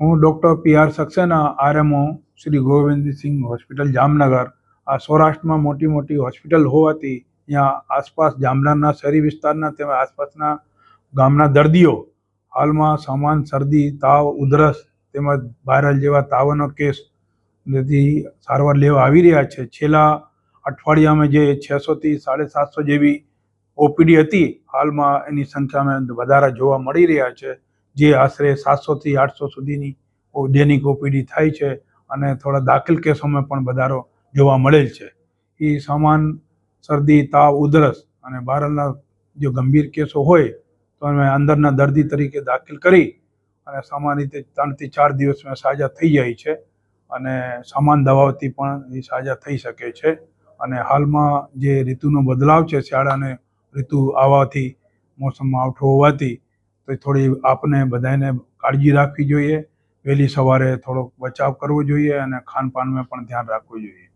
હું doctor P R Saxena RMO Shri Govindsinh hospital, Jamnagar. આ સૌરાષ્ટ્રમાં મોટી મોટી હોસ્પિટલ હોવાથી ત્યાં આસપાસ જામનગરના શહેરી વિસ્તારના તેમજ આસપાસના ગામના દર્દીઓ હાલમાં સામાન શરદી, તાવ, ઉધરસ તેમજ વાયરલ જેવા તાવનો કેસ નથી સારવાર લેવા આવી રહ્યા છે. છેલ્લા અઠવાડિયામાં જે છસોથી સાડા સાતસો જેવી ઓપીડી હતી, હાલમાં એની સંખ્યામાં વધારા જોવા મળી રહ્યા છે. જે આશરે સાતસોથી આઠસો સુધીની દૈનિક ઓપીડી થાય છે અને થોડા દાખલ કેસોમાં પણ વધારો જોવા મળેલ છે. એ સમાન શરદી, તાવ, ઉધરસ અને બહારના જો ગંભીર કેસો હોય, તો અમે અંદરના દર્દી તરીકે દાખલ કરી અને સામાન્ય રીતે ત્રણથી ચાર દિવસમાં સાજા થઈ જાય છે અને સમાન દવાઓથી પણ એ સાજા થઈ શકે છે. અને હાલમાં જે ઋતુનો બદલાવ છે, શિયાળાને ઋતુ આવવાથી, મોસમમાં આવઠો હોવાથી તો થોડી આપને બધાને કાળજી રાખવી જોઈએ. વહેલી સવારે થોડોક બચાવ કરવો જોઈએ અને ખાનપાનમાં પણ ધ્યાન રાખવું જોઈએ.